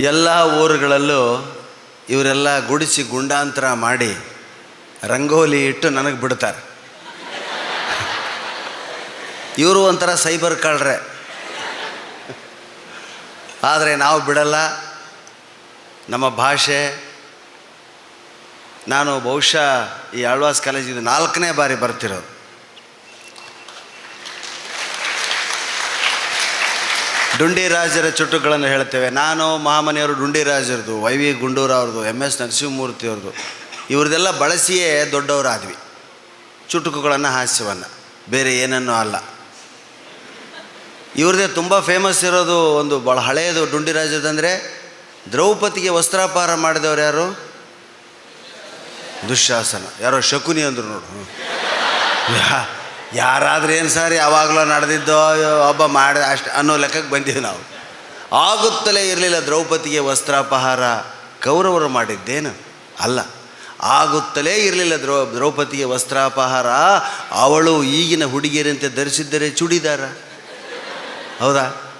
ಎಲ್ಲ ಊರುಗಳಲ್ಲೂ ಇವರೆಲ್ಲ ಗುಡಿಸಿ ಗುಂಡಾಂತರ ಮಾಡಿ ರಂಗೋಲಿ ಇಟ್ಟು ನನಗೆ ಬಿಡ್ತಾರೆ. ಇವರು ಒಂಥರ ಸೈಬರ್ ಕಳ್ರೆ. ಆದರೆ ನಾವು ಬಿಡಲ್ಲ. ನಮ್ಮ ಭಾಷೆ, ನಾನು ಬಹುಶಃ ಈ ಆಳ್ವಾಸ್ ಕಾಲೇಜಿಗೆ ನಾಲ್ಕನೇ ಬಾರಿ ಬರ್ತಿರೋದು. ಡುಂಡಿರಾಜರ ಚುಟುಕುಗಳನ್ನು ಹೇಳ್ತೇವೆ ನಾನು ಮಹಾಮನೆಯವರು ಡುಂಡಿರಾಜರದು, ವೈ ವಿ ಗುಂಡೂರಾವ್ರದ್ದು ಎಂ ಎಸ್ ನರಸಿಂಹಮೂರ್ತಿಯವ್ರದ್ದು ಇವ್ರದ್ದೆಲ್ಲ ಬಳಸಿಯೇ ದೊಡ್ಡವರಾದ್ವಿ. ಚುಟುಕುಗಳನ್ನು ಹಾಸ್ಯವನ್ನು. ಬೇರೆ ಏನನ್ನೂ ಅಲ್ಲ. ಇವ್ರದ್ದೇ ತುಂಬ ಫೇಮಸ್ ಇರೋದು ಒಂದು ಭಾಳ ಹಳೆಯದು ಡುಂಡಿ ರಾಜದಂದರೆ ದ್ರೌಪದಿಗೆ ವಸ್ತ್ರಾಪಾರ ಮಾಡಿದವ್ರು ಯಾರು? ದುಶ್ಯಾಸನ. ಯಾರೋ ಶಕುನಿ ಅಂದರು ನೋಡು. ಯಾರಾದ್ರೂ ಏನು ಸರ್ ಯಾವಾಗಲೂ ನಡೆದಿದ್ದೋ ಒಬ್ಬ ಮಾಡಿ ಅಷ್ಟು ಅನ್ನೋ ಲೆಕ್ಕಕ್ಕೆ ಬಂದೀವಿ ನಾವು. ಆಗುತ್ತಲೇ ಇರಲಿಲ್ಲ ದ್ರೌಪದಿಗೆ ವಸ್ತ್ರಾಪಹಾರ ಕೌರವರು ಮಾಡಿದ್ದೇನು? ಅಲ್ಲ. ಆಗುತ್ತಲೇ ಇರಲಿಲ್ಲ ದ್ರೌ ದ್ರೌಪದಿಗೆ ವಸ್ತ್ರಾಪಹಾರ. ಅವಳು ಈಗಿನ ಹುಡುಗಿಯರಂತೆ ಧರಿಸಿದ್ದರೆ ಚೂಡಿದಾರ? ಹೌದಾ?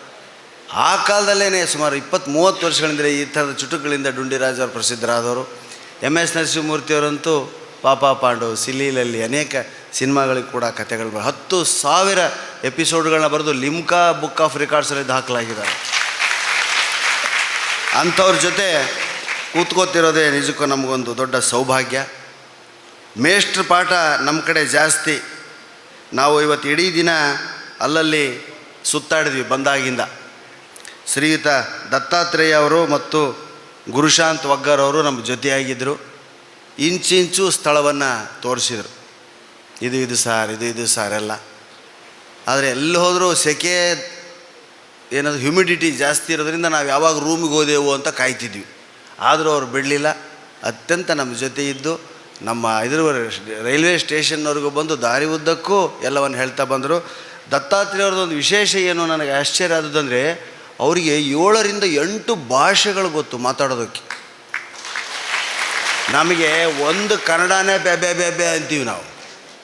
ಆ ಕಾಲದಲ್ಲೇ ಸುಮಾರು ಇಪ್ಪತ್ತು ಮೂವತ್ತು ವರ್ಷಗಳಿಂದ ಈ ಥರದ ಚುಟುಕುಗಳಿಂದ ಡುಂಡಿರಾಜ್ ಅವರು ಪ್ರಸಿದ್ಧರಾದವರು. ಎಂ ಎಸ್ ನರಸಿಂಹಮೂರ್ತಿಯವರಂತೂ ಪಾಪ ಪಾಂಡು ಸಿಲೀಲಲ್ಲಿ ಅನೇಕ ಸಿನಿಮಾಗಳಿಗೆ ಕೂಡ ಕಥೆಗಳು ಹತ್ತು ಸಾವಿರ ಎಪಿಸೋಡ್ಗಳನ್ನ ಬರೆದು ಲಿಮ್ಕಾ ಬುಕ್ ಆಫ್ ರೆಕಾರ್ಡ್ಸಲ್ಲಿ ದಾಖಲಾಗಿದ್ದಾರೆ. ಅಂಥವ್ರ ಜೊತೆ ಕೂತ್ಕೋತಿರೋದೇ ನಿಜಕ್ಕೂ ನಮಗೊಂದು ದೊಡ್ಡ ಸೌಭಾಗ್ಯ. ಮೇಷ್ಟ್ರ ಪಾಠ ನಮ್ಮ ಕಡೆ ಜಾಸ್ತಿ. ನಾವು ಇವತ್ತು ಇಡೀ ದಿನ ಅಲ್ಲಲ್ಲಿ ಸುತ್ತಾಡಿದ್ವಿ ಬಂದಾಗಿಂದ. ಶ್ರೀಯುತ ದತ್ತಾತ್ರೇಯ ಅವರು ಮತ್ತು ಗುರುಶಾಂತ್ ವಗ್ಗರವರು ನಮ್ಮ ಜೊತೆಯಾಗಿದ್ದರು ಇಂಚಿಂಚು ಸ್ಥಳವನ್ನು ತೋರಿಸಿದರು. ಇದು ಇದು ಸಾರ್, ಇದು ಇದು ಸಾರ್ ಎಲ್ಲ. ಆದರೆ ಎಲ್ಲಿ ಹೋದರೂ ಸೆಕೆ ಏನದು ಹ್ಯುಮಿಡಿಟಿ ಜಾಸ್ತಿ ಇರೋದ್ರಿಂದ ನಾವು ಯಾವಾಗ ರೂಮಿಗೆ ಹೋದೆವು ಅಂತ ಕಾಯ್ತಿದ್ವಿ. ಆದರೂ ಅವ್ರು ಬಿಡಲಿಲ್ಲ. ಅತ್ಯಂತ ನಮ್ಮ ಜೊತೆ ಇದ್ದು ನಮ್ಮ ಇದ್ರ ರೈಲ್ವೆ ಸ್ಟೇಷನ್ವರೆಗೂ ಬಂದು ದಾರಿ ಉದ್ದಕ್ಕೂ ಎಲ್ಲವನ್ನು ಹೇಳ್ತಾ ಬಂದರು. ದತ್ತಾತ್ರೇಯವ್ರದ್ದು ಒಂದು ವಿಶೇಷ ಏನು ನನಗೆ ಆಶ್ಚರ್ಯ ಆದದಂದರೆ ಅವರಿಗೆ ಏಳರಿಂದ ಎಂಟು ಭಾಷೆಗಳು ಗೊತ್ತು ಮಾತಾಡೋದಕ್ಕೆ. ನಮಗೆ ಒಂದು ಕನ್ನಡನೇ ಬೆ ಬೆ ಬೆ ಬೆ ಅಂತೀವಿ ನಾವು.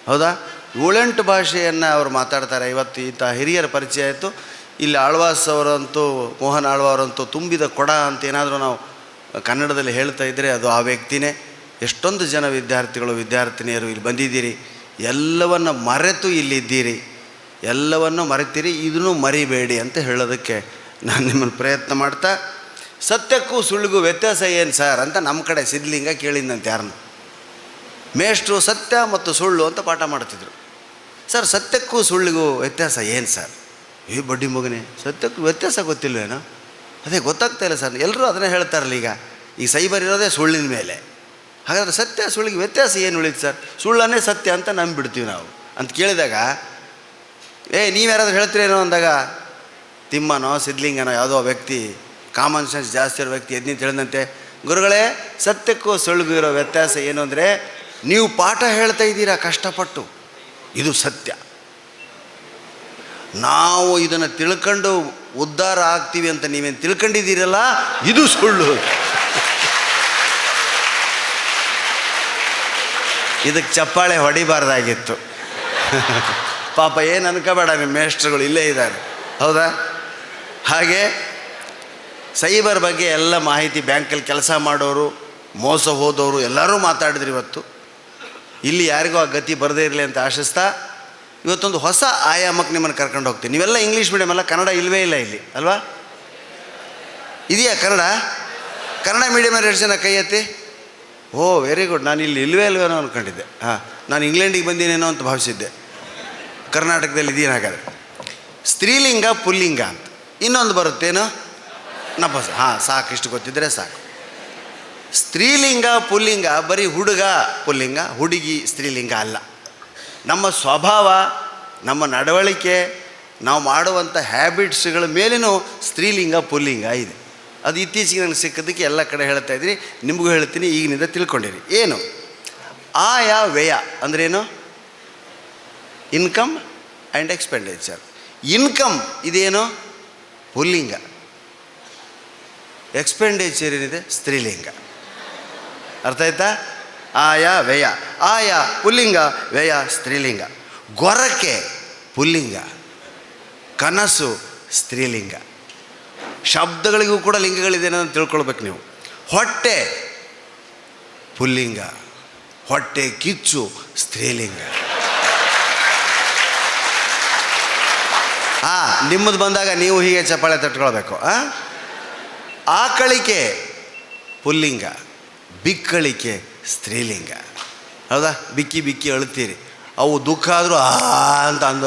ಹೌದಾ? ಏಳೆಂಟು ಭಾಷೆಯನ್ನು ಅವರು ಮಾತಾಡ್ತಾರೆ. ಇವತ್ತು ಈತ ಹಿರಿಯರ ಪರಿಚಯ ಆಯಿತು ಇಲ್ಲಿ ಆಳ್ವಾಸ್ ಅವರಂತೂ, ಮೋಹನ್ ಆಳ್ವಾರಂತೂ ತುಂಬಿದ ಕೊಡ ಅಂತ ಏನಾದರೂ ನಾವು ಕನ್ನಡದಲ್ಲಿ ಹೇಳ್ತಾ ಇದ್ದರೆ ಅದು ಆ ವ್ಯಕ್ತಿನೇ. ಎಷ್ಟೊಂದು ಜನ ವಿದ್ಯಾರ್ಥಿಗಳು, ವಿದ್ಯಾರ್ಥಿನಿಯರು ಇಲ್ಲಿ ಬಂದಿದ್ದೀರಿ. ಎಲ್ಲವನ್ನು ಮರೆತು ಇಲ್ಲಿದ್ದೀರಿ. ಎಲ್ಲವನ್ನು ಮರೆತೀರಿ. ಇದನ್ನು ಮರಿಬೇಡಿ ಅಂತ ಹೇಳೋದಕ್ಕೆ ನಾನು ನಿಮ್ಮನ್ನು ಪ್ರಯತ್ನ ಮಾಡ್ತಾ ಸತ್ಯಕ್ಕೂ ಸುಳ್ಳಿಗೂ ವ್ಯತ್ಯಾಸ ಏನು ಸರ್ ಅಂತ ನಮ್ಮ ಕಡೆ ಸಿದ್ಲಿಂಗ ಕೇಳಿದ್ದಂತೆ ಯಾರನ್ನು? ಮೇಷ್ಟ್ರು ಸತ್ಯ ಮತ್ತು ಸುಳ್ಳು ಅಂತ ಪಾಠ ಮಾಡ್ತಿದ್ರು. ಸರ್, ಸತ್ಯಕ್ಕೂ ಸುಳ್ಳಿಗೂ ವ್ಯತ್ಯಾಸ ಏನು ಸರ್? ಏ ಬಡ್ಡಿ ಮಗನೇ, ಸತ್ಯಕ್ಕೂ ವ್ಯತ್ಯಾಸ ಗೊತ್ತಿಲ್ವೇನೋ? ಅದೇ ಗೊತ್ತಾಗ್ತಾ ಇಲ್ಲ ಸರ್ ಎಲ್ಲರೂ ಅದನ್ನೇ ಹೇಳ್ತಾರಲ್ಲ ಈಗ. ಈ ಸೈಬರ್ ಇರೋದೇ ಸುಳ್ಳಿನ ಮೇಲೆ. ಹಾಗಾದರೆ ಸತ್ಯ, ಸುಳ್ಳಿಗೆ ವ್ಯತ್ಯಾಸ ಏನು ಉಳಿತು ಸರ್? ಸುಳ್ಳನ್ನೇ ಸತ್ಯ ಅಂತ ನಂಬಿಬಿಡ್ತೀವಿ ನಾವು. ಅಂತ ಕೇಳಿದಾಗ, ಏ, ನೀವ್ಯಾರಾದ್ರೂ ಹೇಳ್ತೀರೇನೋ ಅಂದಾಗ, ತಿಮ್ಮನೋ ಸಿದ್ಲಿಂಗನೋ ಯಾವುದೋ ವ್ಯಕ್ತಿ ಕಾಮನ್ ಸೆನ್ಸ್ ಜಾಸ್ತಿ ಇರೋ ವ್ಯಕ್ತಿ ಎದ್ನಿ ತಿಳಿದಂತೆ ಗುರುಗಳೇ, ಸತ್ಯಕ್ಕೂ ಸುಳ್ಳಿಗೂ ಇರೋ ವ್ಯತ್ಯಾಸ ಏನು ಅಂದರೆ, ನೀವು ಪಾಠ ಹೇಳ್ತಾ ಇದ್ದೀರಾ, ಕಷ್ಟಪಟ್ಟು. ಇದು ಸತ್ಯ. ನಾವು ಇದನ್ನು ತಿಳ್ಕೊಂಡು ಉದ್ಧಾರ ಆಗ್ತೀವಿ ಅಂತ ನೀವೇನು ತಿಳ್ಕೊಂಡಿದ್ದೀರಲ್ಲ, ಇದು ಸುಳ್ಳು. ಇದಕ್ಕೆ ಚಪ್ಪಾಳೆ ಹೊಡಿಬಾರ್ದಾಗಿತ್ತು. ಪಾಪ ಏನು ಅನ್ಕೋಬೇಡ, ನಿಮ್ಮ ಮೇಷ್ಟ್ರುಗಳು ಇಲ್ಲೇ ಇದ್ದಾರೆ. ಹೌದಾ? ಹಾಗೆ ಸೈಬರ್ ಬಗ್ಗೆ ಎಲ್ಲ ಮಾಹಿತಿ ಬ್ಯಾಂಕಲ್ಲಿ ಕೆಲಸ ಮಾಡೋರು, ಮೋಸ ಹೋದವರು ಎಲ್ಲರೂ ಮಾತಾಡಿದ್ರು ಇವತ್ತು. ಇಲ್ಲಿ ಯಾರಿಗೂ ಆ ಗತಿ ಬರದೇ ಇರಲಿ ಅಂತ ಆಶಿಸ್ತಾ, ಇವತ್ತೊಂದು ಹೊಸ ಆಯಾಮಕ್ಕೆ ನಿಮ್ಮನ್ನು ಕರ್ಕೊಂಡು ಹೋಗ್ತೀನಿ. ನೀವೆಲ್ಲ ಇಂಗ್ಲೀಷ್ ಮೀಡಿಯಮ್ ಅಲ್ಲ, ಕನ್ನಡ ಇಲ್ಲವೇ ಇಲ್ಲ ಇಲ್ಲಿ, ಅಲ್ವಾ? ಇದೆಯಾ ಕನ್ನಡ? ಕನ್ನಡ ಮೀಡಿಯಮ್ ಎಷ್ಟು ಜನ ಕೈ ಎತ್ತಿ? ಓ ವೆರಿ ಗುಡ್ ನಾನು ಇಲ್ಲಿ ಇಲ್ವೇ ಇಲ್ವೇನೋ ಅಂದ್ಕೊಂಡಿದ್ದೆ ಹಾಂ, ನಾನು ಇಂಗ್ಲೆಂಡಿಗೆ ಬಂದಿನೇನೋ ಅಂತ ಭಾವಿಸಿದ್ದೆ. ಕರ್ನಾಟಕದಲ್ಲಿ ಇದೀನ ಸ್ತ್ರೀಲಿಂಗ, ಪುಲ್ಲಿಂಗ ಅಂತ. ಇನ್ನೊಂದು ಬರುತ್ತೇನು? ನಪಸ, ಹಾಂ, ಸಾಕು, ಇಷ್ಟು ಗೊತ್ತಿದ್ದರೆ ಸಾಕು. ಸ್ತ್ರೀಲಿಂಗ, ಪುಲ್ಲಿಂಗ, ಬರೀ ಹುಡುಗ, ಪುಲ್ಲಿಂಗ, ಹುಡುಗಿ, ಸ್ತ್ರೀಲಿಂಗ ಅಲ್ಲ. ನಮ್ಮ ಸ್ವಭಾವ, ನಮ್ಮ ನಡವಳಿಕೆ, ನಾವು ಮಾಡುವಂಥ ಹ್ಯಾಬಿಟ್ಸ್ಗಳ ಮೇಲೇನೂ ಸ್ತ್ರೀಲಿಂಗ, ಪುಲ್ಲಿಂಗ ಇದೆ. ಅದು ಇತ್ತೀಚೆಗೆ ನನಗೆ ಸಿಕ್ಕದಕ್ಕೆ ಎಲ್ಲ ಕಡೆ ಹೇಳ್ತಾ ಇದ್ದೀನಿ, ನಿಮಗೂ ಹೇಳ್ತೀನಿ, ಈಗಿನಿಂದ ತಿಳ್ಕೊಂಡಿರಿ. ಏನು? ಆಯಾ, ವ್ಯಯ, ಅಂದ್ರೇನು? Income and expenditure. ಇನ್ಕಮ್ ಇದೇನು? ಪುಲ್ಲಿಂಗ. ಎಕ್ಸ್ಪೆಂಡಿಚರ್ ಏನಿದೆ? ಸ್ತ್ರೀಲಿಂಗ. ಅರ್ಥ ಆಯ್ತಾ? ಆಯ, ವ್ಯಯ. ಆಯ, ಪುಲ್ಲಿಂಗ, ವ್ಯಯ, ಸ್ತ್ರೀಲಿಂಗ. ಗೊರಕೆ, ಪುಲ್ಲಿಂಗ. ಕನಸು, ಸ್ತ್ರೀಲಿಂಗ. ಶಬ್ದಗಳಿಗೂ ಕೂಡ ಲಿಂಗಗಳಿದೆ ಅಂತ ತಿಳ್ಕೊಳ್ಬೇಕು ನೀವು. ಹೊಟ್ಟೆ, ಪುಲ್ಲಿಂಗ. ಹೊಟ್ಟೆ, ಕಿಚ್ಚು, ಸ್ತ್ರೀಲಿಂಗ. ಆ, ನಿಮ್ಮದು ಬಂದಾಗ ನೀವು ಹೀಗೆ ಚಪ್ಪಾಳೆ ತಟ್ಕೊಳ್ಬೇಕು, ಆ? ಆಕಳಿಕೆ ಪುಲ್ಲಿಂಗ, ಬಿಕ್ಕಳಿಕೆ ಸ್ತ್ರೀಲಿಂಗ. ಹೌದಾ? ಬಿಕ್ಕಿ ಬಿಕ್ಕಿ ಅಳ್ತೀರಿ ಅವು ದುಃಖ ಆದರೂ ಆ ಅಂತ ಅಂದ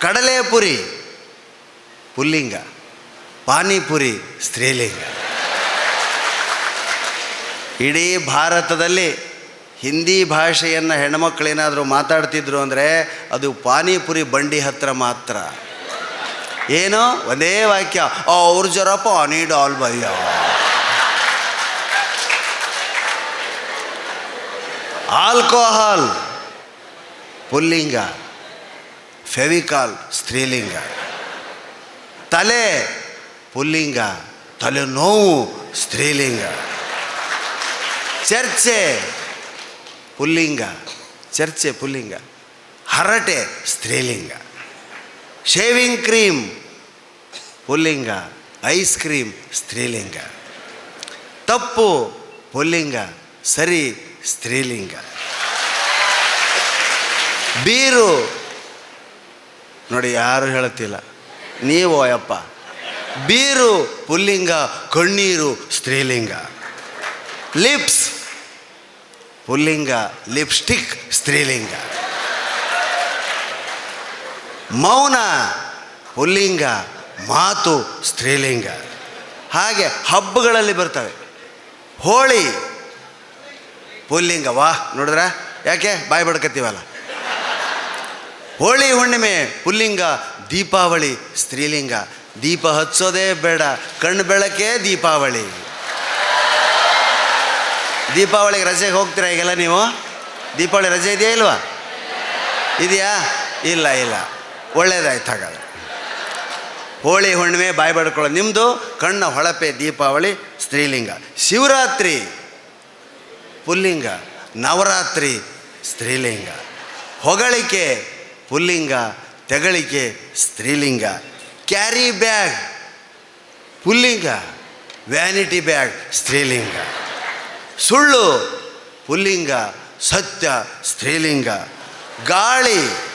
ಕಡಲೆಪುರಿ, ಪುಲ್ಲಿಂಗ, ಪಾನಿಪುರಿ, ಸ್ತ್ರೀಲಿಂಗ. ಇಡೀ ಭಾರತದಲ್ಲಿ ಹಿಂದಿ ಭಾಷೆಯನ್ನು ಹೆಣ್ಮಕ್ಳೇನಾದರೂ ಮಾತಾಡ್ತಿದ್ರು ಅಂದರೆ ಅದು ಪಾನಿಪುರಿ ಬಂಡಿ ಹತ್ರ ಮಾತ್ರ. ಏನು ಒಂದೇ ವಾಕ್ಯ ಅವ್ರ ಜರ ಪಾನಿ ಡಾಲ್ ಬಯ್ಯ. ಆಲ್ಕೋಹಾಲ್, ಪುಲ್ಲಿಂಗ, ಫೆವಿಕಾಲ್, ಸ್ತ್ರೀಲಿಂಗ. ತಲೆ, ಪುಲ್ಲಿಂಗ, ತಲೆನೋವು, ಸ್ತ್ರೀಲಿಂಗ. ಚರ್ಚೆ, ಪುಲ್ಲಿಂಗ ಚರ್ಚೆ, ಪುಲ್ಲಿಂಗ. ಹರಟೆ, ಸ್ತ್ರೀಲಿಂಗ. ಶೇವಿಂಗ್ ಕ್ರೀಮ್ ಪುಲ್ಲಿಂಗ, ಐಸ್ ಕ್ರೀಮ್, ಸ್ತ್ರೀಲಿಂಗ. ತಪ್ಪು, ಪುಲ್ಲಿಂಗ, ಸರಿ, ಸ್ತ್ರೀಲಿಂಗ. ಬೀರು, ನೋಡಿ ಯಾರು ಹೇಳುತ್ತಿಲ್ಲ. ನೀವು ಅಯ್ಯಪ್ಪ. ಬೀರು, ಪುಲ್ಲಿಂಗ, ಕಣ್ಣೀರು, ಸ್ತ್ರೀಲಿಂಗ. ಲಿಪ್ಸ್, ಪುಲ್ಲಿಂಗ, ಲಿಪ್ಸ್ಟಿಕ್, ಸ್ತ್ರೀಲಿಂಗ. ಮೌನ, ಪುಲ್ಲಿಂಗ ಮಾತು ಸ್ತ್ರೀಲಿಂಗ. ಹಾಗೆ ಹಬ್ಬಗಳಲ್ಲಿ ಬರ್ತವೆ. ಹೋಳಿ, ಪುಲ್ಲಿಂಗ. ವಾಹ್, ನೋಡಿದ್ರ? ಯಾಕೆ? ಬಾಯಿ ಬಡ್ಕತ್ತೀವಲ್ಲ. ಹೋಳಿ ಹುಣ್ಣಿಮೆ, ಪುಲ್ಲಿಂಗ, ದೀಪಾವಳಿ, ಸ್ತ್ರೀಲಿಂಗ. ದೀಪ ಹಚ್ಚೋದೇ ಬೇಡ. ಕಣ್ಣು ಬೆಳಕೆ ದೀಪಾವಳಿ. ದೀಪಾವಳಿಗೆ ರಜೆಗೆ ಹೋಗ್ತೀರಾ ಈಗೆಲ್ಲ ನೀವು? ದೀಪಾವಳಿ ರಜೆ ಇದೆಯಾ ಇಲ್ವಾ? ಇದೆಯಾ? ಇಲ್ಲ ಇಲ್ಲ. ಒಳ್ಳೇದಾಯ್ತು ಹಾಗಾದ್ರೆ. ಹೋಳಿ ಹುಣ್ಣಿಮೆ ಬಾಯಿ ಬಡ್ಕೊಳ್ಳೋ ನಿಮ್ಮದು ಕಣ್ಣ ಹೊಳಪೆ ದೀಪಾವಳಿ ಸ್ತ್ರೀಲಿಂಗ. ಶಿವರಾತ್ರಿ ಪುಲ್ಲಿಂಗ, ನವರಾತ್ರಿ ಸ್ತ್ರೀಲಿಂಗ. ಹೊಗಳಿಕೆ ಪುಲ್ಲಿಂಗ, ತೆಗಳಿಕೆ ಸ್ತ್ರೀಲಿಂಗ. ಕ್ಯಾರಿ ಬ್ಯಾಗ್ ಪುಲ್ಲಿಂಗ, ವ್ಯಾನಿಟಿ ಬ್ಯಾಗ್ ಸ್ತ್ರೀಲಿಂಗ. ಸುಳ್ಳು ಪುಲ್ಲಿಂಗ, ಸತ್ಯ ಸ್ತ್ರೀಲಿಂಗ. ಗಾಳಿ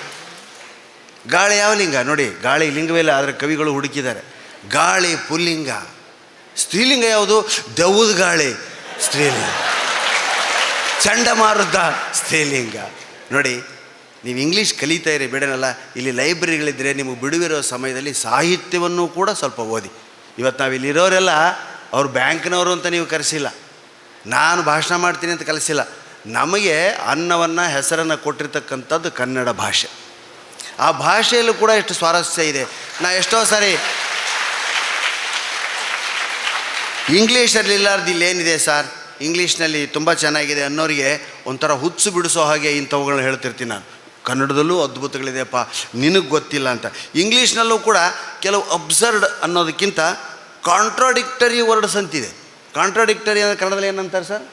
ಗಾಳಿ ಯಾವ ಲಿಂಗ? ನೋಡಿ, ಗಾಳಿ ಲಿಂಗವಿಲ್ಲ ಆದರೆ ಕವಿಗಳು ಹುಡುಕಿದ್ದಾರೆ. ಗಾಳಿ ಪುಲ್ಲಿಂಗ. ಸ್ತ್ರೀಲಿಂಗ ಯಾವುದು? ದೌದ್ ಗಾಳಿ, ಸ್ತ್ರೀಲಿಂಗ. ಚಂಡಮಾರುತ, ಸ್ತ್ರೀಲಿಂಗ. ನೋಡಿ, ನೀವು ಇಂಗ್ಲೀಷ್ ಕಲಿತಾ ಇರಿ, ಬೇಡನಲ್ಲ. ಇಲ್ಲಿ ಲೈಬ್ರರಿಗಳಿದ್ದರೆ ನಿಮಗೆ ಬಿಡುವಿರೋ ಸಮಯದಲ್ಲಿ ಸಾಹಿತ್ಯವನ್ನು ಕೂಡ ಸ್ವಲ್ಪ ಓದಿ. ಇವತ್ತು ನಾವು ಇಲ್ಲಿರೋರೆಲ್ಲ ಅವ್ರು ಬ್ಯಾಂಕ್ನವರು ಅಂತ ನೀವು ಕರೆಸಿಲ್ಲ. ನಾನು ಭಾಷಣ ಮಾಡ್ತೀನಿ ಅಂತ ಕಲಿಸಿಲ್ಲ. ನಮಗೆ ಅನ್ನವನ್ನು, ಹೆಸರನ್ನು ಕೊಟ್ಟಿರ್ತಕ್ಕಂಥದ್ದು ಕನ್ನಡ ಭಾಷೆ. ಆ ಭಾಷೆಯಲ್ಲೂ ಕೂಡ ಎಷ್ಟು ಸ್ವಾರಸ್ಯ ಇದೆ. ನಾ ಎಷ್ಟೋ ಸಾರಿ ಇಂಗ್ಲೀಷಲ್ಲಿ ಇಲ್ಲೇನಿದೆ ಸರ್? ಇಂಗ್ಲೀಷ್ನಲ್ಲಿ ತುಂಬ ಚೆನ್ನಾಗಿದೆ ಅನ್ನೋರಿಗೆ ಒಂಥರ ಹುಚ್ಚು ಬಿಡಿಸೋ ಹಾಗೆ ಇಂಥವುಗಳನ್ನ ಹೇಳ್ತಿರ್ತೀನಿ ನಾನು. ಕನ್ನಡದಲ್ಲೂ ಅದ್ಭುತಗಳಿದೆಯಪ್ಪ, ನಿನಗೆ ಗೊತ್ತಿಲ್ಲ ಅಂತ. ಇಂಗ್ಲೀಷ್ನಲ್ಲೂ ಕೂಡ ಕೆಲವು ಅಬ್ಸರ್ಡ್ ಅನ್ನೋದಕ್ಕಿಂತ ಕಾಂಟ್ರಾಡಿಕ್ಟರಿ ವರ್ಡ್ಸ್ ಅಂತಿದೆ ಕಾಂಟ್ರಾಡಿಕ್ಟರಿ ಅಂದರೆ ಕನ್ನಡದಲ್ಲಿ ಏನಂತಾರೆ ಸರ್?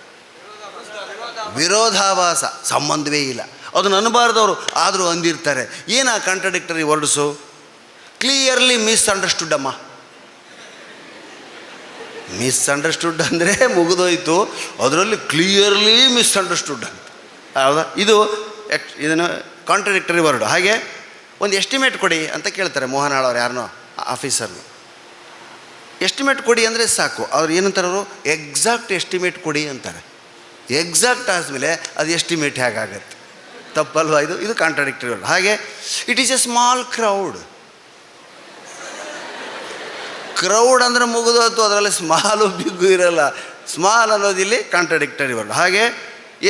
ವಿರೋಧಾಭಾಸ, ಸಂಬಂಧವೇ ಇಲ್ಲ. ಅದನ್ನು ಅನ್ಬಾರ್ದವರು ಆದರೂ ಅಂದಿರ್ತಾರೆ. ಏನು ಆ ಕಾಂಟ್ರಡಿಕ್ಟರಿ ವರ್ಡ್ಸು ಕ್ಲಿಯರ್ಲಿ ಮಿಸ್ಅಂಡರ್ಸ್ಟುಡ್ ಅಮ್ಮ. ಮಿಸ್ಅಂಡರ್ಸ್ಟುಡ್ ಅಂದರೆ ಮುಗಿದೋಯ್ತು. ಅದರಲ್ಲಿ ಕ್ಲಿಯರ್ಲಿ ಮಿಸ್ಅಂಡರ್ಸ್ಟುಡ್ ಅಂತ. ಹೌದಾ? ಇದು ಇದನ್ನು ಕಾಂಟ್ರಡಿಕ್ಟರಿ ವರ್ಡ್ ಹಾಗೆ ಒಂದು ಎಸ್ಟಿಮೇಟ್ ಕೊಡಿ ಅಂತ ಕೇಳ್ತಾರೆ ಮೋಹನ್ ಆಳವ್ರು ಯಾರನ್ನೋ ಆಫೀಸರ್ನು ಎಸ್ಟಿಮೇಟ್ ಕೊಡಿ ಅಂದರೆ ಸಾಕು. ಅವ್ರು ಏನಂತಾರೆ ಅವರು? ಎಕ್ಸಾಕ್ಟ್ ಎಸ್ಟಿಮೇಟ್ ಕೊಡಿ ಅಂತಾರೆ. ಎಕ್ಸಾಕ್ಟ್ ಆದಮೇಲೆ ಅದು ಎಸ್ಟಿಮೇಟ್ ಹೇಗಾಗತ್ತೆ? ತಪ್ಪಲ್ವಾ ಇದು? ಇದು ಕಾಂಟ್ರಾಡಿಕ್ಟರಿ ಹಾಗೆ it is a small crowd crowd ಅಂದರೆ ಮುಗಿದೋತು ಅದರಲ್ಲಿ ಸ್ಮಾಲು ಬಿಗ್ಗು ಇರಲ್ಲ. ಸ್ಮಾಲ್ ಅನ್ನೋದಿಲ್ಲಿ ಕಾಂಟ್ರಾಡಿಕ್ಟರಿ ವರ್ಡ್ ಹಾಗೆ,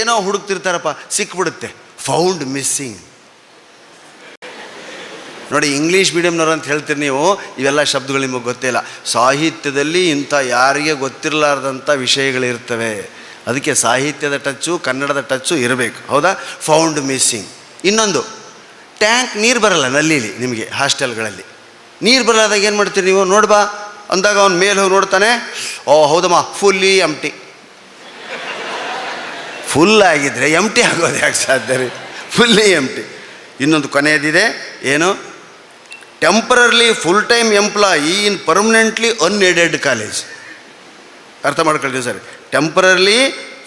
ಏನೋ ಹುಡುಕ್ತಿರ್ತಾರಪ್ಪ, ಸಿಕ್ಬಿಡುತ್ತೆ. ಫೌಂಡ್ ಮಿಸ್ಸಿಂಗ್ ನೋಡಿ ಇಂಗ್ಲೀಷ್ ಮೀಡಿಯಮ್ನವ್ರು ಅಂತ ಹೇಳ್ತೀರಿ ನೀವು, ಇವೆಲ್ಲ ಶಬ್ದಗಳು ನಿಮಗೆ ಗೊತ್ತೇ ಇಲ್ಲ. ಸಾಹಿತ್ಯದಲ್ಲಿ ಇಂಥ ಯಾರಿಗೆ ಗೊತ್ತಿರಲಾರ್ದಂಥ ವಿಷಯಗಳಿರ್ತವೆ. ಅದಕ್ಕೆ ಸಾಹಿತ್ಯದ ಟಚ್ಚು, ಕನ್ನಡದ ಟಚ್ಚು ಇರಬೇಕು. ಹೌದಾ? ಫೌಂಡ್ ಮಿಸ್ಸಿಂಗ್ ಇನ್ನೊಂದು, ಟ್ಯಾಂಕ್ ನೀರು ಬರಲ್ಲ ನಲ್ಲಿಲಿ ನಿಮಗೆ ಹಾಸ್ಟೆಲ್ಗಳಲ್ಲಿ. ನೀರು ಬರಲಾದಾಗ ಏನು ಮಾಡ್ತೀರಿ ನೀವು? ನೋಡ್ಬಾ ಅಂದಾಗ ಅವ್ನು ಮೇಲೆ ಹೋಗಿ ನೋಡ್ತಾನೆ, ಓ, ಹೌದಮ್ಮ ಫುಲ್ಲಿ ಎಂಟಿ ಫುಲ್ ಆಗಿದ್ರೆ ಎಂಟಿ ಆಗೋದು ಯಾಕೆ ಸಾಧ್ಯ ರೀ? ಫುಲ್ಲಿ ಎಂಟಿ ಇನ್ನೊಂದು ಕೊನೆಯದಿದೆ, ಏನು? Temporarily full time employee in permanently unaided college ಅರ್ಥ ಮಾಡ್ಕೊಳ್ತೀವಿ sir. Temporarily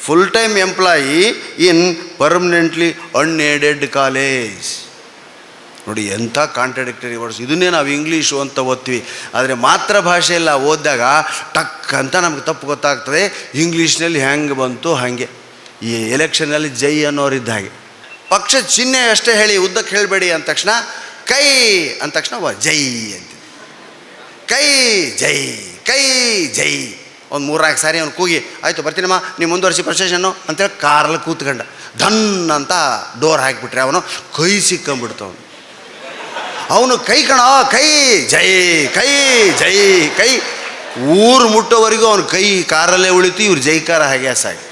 full time employee in permanently unaided college ನೋಡಿ ಎಂಥ ಕಾಂಟ್ರಡಿಕ್ಟರಿ ವರ್ಡ್ಸ್ ಇದನ್ನೇ ನಾವು ಇಂಗ್ಲೀಷು ಅಂತ ಓದ್ತೀವಿ. ಆದರೆ ಮಾತೃಭಾಷೆಯಲ್ಲ ಓದಿದಾಗ ಟಕ್ ಅಂತ ನಮ್ಗೆ ತಪ್ಪು ಗೊತ್ತಾಗ್ತದೆ. ಇಂಗ್ಲೀಷ್ನಲ್ಲಿ ಹೆಂಗೆ ಬಂತು, ಹಾಗೆ. ಈ ಎಲೆಕ್ಷನಲ್ಲಿ ಜೈ ಅನ್ನೋರಿದ್ದ ಹಾಗೆ. ಪಕ್ಷ ಚಿಹ್ನೆ ಅಷ್ಟೇ ಹೇಳಿ ಉದ್ದಕ್ಕೆ ಹೇಳಬೇಡಿ ಅಂದ ತಕ್ಷಣ ಕೈ ಅಂದ ತಕ್ಷಣ ಜೈ ಅಂತ ಕೈ ಜೈ ಕೈ ಜೈ. ಒಂದು ಮೂರ್ನಾಲ್ಕು ಸಾರಿ ಅವ್ನು ಕೂಗಿ, ಆಯಿತು, ಬರ್ತೀನಮ್ಮ, ನೀವು ಮುಂದುವರಿಸಿ ಪ್ರೊಸೆಷನ್ನು ಅಂತೇಳಿ ಕಾರಲ್ಲಿ ಕೂತ್ಕೊಂಡ. ಧನ್ ಅಂತ ಡೋರ್ ಹಾಕಿಬಿಟ್ರೆ ಅವನು ಕೈ ಸಿಕ್ಕಂಬಿಡ್ತು ಅವನು. ಕೈ ಕಣ, ಕೈ, ಜೈ ಕೈ ಜೈ, ಕೈ. ಊರು ಮುಟ್ಟೋವರೆಗೂ ಅವನು ಕೈ ಕಾರಲ್ಲೇ ಉಳಿತು, ಇವ್ರು ಜೈಕಾರ ಹಾಗೆ ಸಾಗಿ